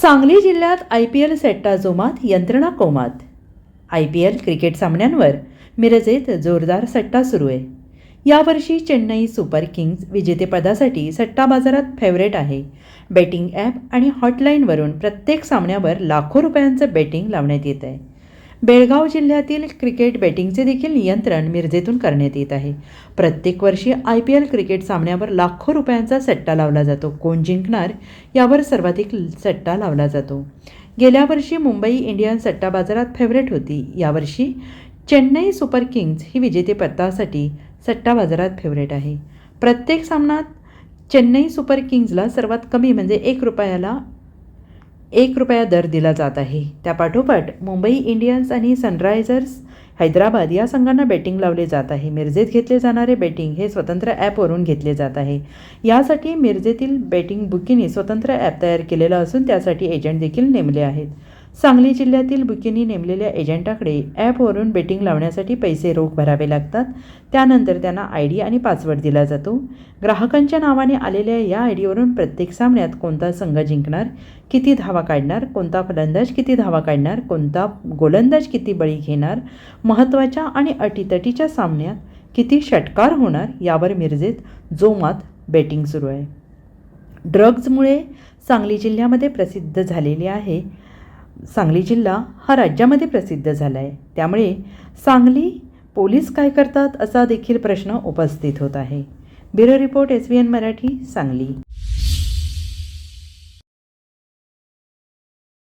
सांगली जिल्ह्यात I P L सेट्टा जोमात यंत्रणा कोमात. आय पी एल क्रिकेट सामन्यांवर मिरजेत जोरदार सट्टा सुरू आहे. यावर्षी चेन्नई सुपर किंग्ज विजेतेपदासाठी सट्टा बाजारात फेवरेट आहे. बेटिंग ॲप आणि हॉटलाईनवरून प्रत्येक सामन्यावर लाखो रुपयांचं बेटिंग लावण्यात येत आहे बेळगाव जिल्ह्यातील क्रिकेट बेटिंगचे देखील नियंत्रण मिरजेतून करण्यात येत आहे. प्रत्येक वर्षी आय पी एल क्रिकेट सामन्यावर लाखो रुपयांचा सट्टा लावला जातो. कोण जिंकणार यावर सर्वाधिक सट्टा लावला जातो. गेल्या वर्षी मुंबई इंडियन सट्टा बाजारात फेवरेट होती. यावर्षी चेन्नई सुपर किंग्ज ही विजेतेपदासाठी सट्टा बाजारात फेवरेट आहे. प्रत्येक सामन्यात चेन्नई सुपर किंग्जला सर्वात कमी म्हणजे एक रुपयाला एक रुपया दर दिला जात आहे. त्यापाठोपाठ मुंबई इंडियन्स आणि सनरायझर्स हैदराबाद या संघांना बेटिंग लावले जात आहे. मिरजेत घेतले जाणारे बेटिंग हे स्वतंत्र ॲपवरून घेतले जात आहे. यासाठी मिरजेतील बेटिंग बुकीने स्वतंत्र ॲप तयार केलेलं असून त्यासाठी एजंट देखील नेमले आहेत. सांगली जिल्ह्यातील बुकींनी नेमलेल्या एजंटाकडे ॲपवरून बेटिंग लावण्यासाठी पैसे रोख भरावे लागतात. त्यानंतर त्यांना आय डी आणि पासवर्ड दिला जातो. ग्राहकांच्या नावाने आलेल्या या आय डीवरून प्रत्येक सामन्यात कोणता संघ जिंकणार किती धावा काढणार कोणता फलंदाज किती धावा काढणार कोणता गोलंदाज किती बळी घेणार महत्त्वाच्या आणि अटीतटीच्या सामन्यात किती षटकार होणार यावर मिरजेत जोमात बेटिंग सुरू आहे. ड्रग्जमुळे सांगली जिल्ह्यामध्ये प्रसिद्ध झालेली आहे सांगली जिल्हा हा राज्यामध्ये प्रसिद्ध झाला आहे त्यामुळे सांगली पोलीस काय करतात असा देखील प्रश्न उपस्थित होत आहे. Bureau report S V N Marathi Sangli.